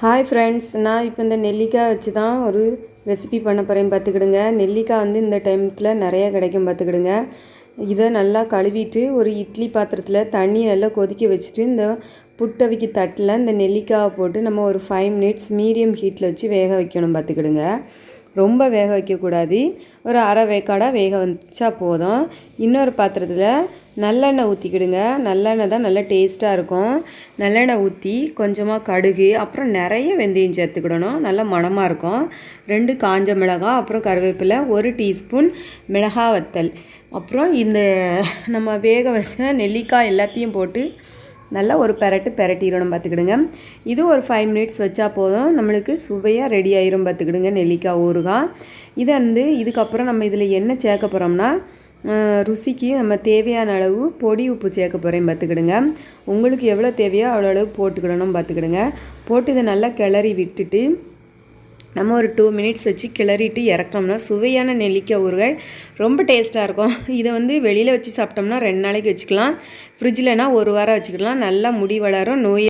Hi friends நான் இப்போ இந்த நெல்லிக்காய் வச்சு தான் ஒரு ரெசிபி பண்ண போகிறேன் பார்த்துக்கிடுங்க. நெல்லிக்காய் வந்து இந்த டைமத்தில் நிறைய கிடைக்கும் பார்த்துக்கிடுங்க. இதை நல்லா கழுவிட்டு ஒரு இட்லி பாத்திரத்தில் தண்ணி நல்லா கொதிக்க வச்சுட்டு இந்த புட்டவிக்கு தட்டில் இந்த நெல்லிக்காயை போட்டு நம்ம ஒரு ஃபைவ் மினிட்ஸ் மீடியம் ஹீட்டில் வச்சு வேக வைக்கணும் பார்த்துக்கிடுங்க. ரொம்ப வேக வைக்கக்கூடாது. ஒரு அரை வேக்காடாக வேக வச்சா போதும். இன்னொரு பாத்திரத்தில் நல்லெண்ணெய் ஊற்றிக்கிடுங்க நல்லெண்ணெய் தான் நல்லா டேஸ்ட்டாக இருக்கும். நல்லெண்ணெய் ஊற்றி கொஞ்சமாக கடுகு அப்புறம் நிறைய வெந்தயம் சேர்த்துக்கிடணும். நல்லா மணமாக இருக்கும். ரெண்டு காஞ்ச மிளகாய் அப்புறம் கருவேப்பிலை ஒரு டீஸ்பூன் மிளகாய் வத்தல் அப்புறம் இந்த நம்ம வேக வச்ச நெல்லிக்காய் எல்லாத்தையும் போட்டு நல்லா ஒரு பெரட்டு பெரட்டிடணும் பார்த்துக்கிடுங்க. இது ஒரு ஃபைவ் மினிட்ஸ் வச்சா போதும். நம்மளுக்கு சுவையாக ரெடி ஆயிரும் பார்த்துக்கிடுங்க நெல்லிக்காய் ஊறுகாய் இதை வந்து இதுக்கப்புறம் நம்ம இதில் என்ன சேர்க்க போகிறோம்னா ருசிக்கு நம்ம தேவையான அளவு பொடி உப்பு சேர்க்க போகிறேன் பார்த்துக்கிடுங்க. உங்களுக்கு எவ்வளோ தேவையோ அவ்வளோ அளவு போட்டுக்கிடணும் பார்த்துக்கிடுங்க. போட்டு இதை நல்லா கிளறி விட்டுட்டு நம்ம ஒரு டூ மினிட்ஸ் வச்சு கிளறிட்டு இறக்கணும்னா சுவையான நெல்லிக்காய் ஊறுகாய் ரொம்ப டேஸ்ட்டாக இருக்கும். இதை வந்து வெளியில் வச்சு சாப்பிட்டோம்னா ரெண்டு நாளைக்கு வச்சுக்கலாம். ஃப்ரிட்ஜில்னா ஒரு வாரம் வச்சுக்கலாம். நல்லா முடி வளரும் நோய்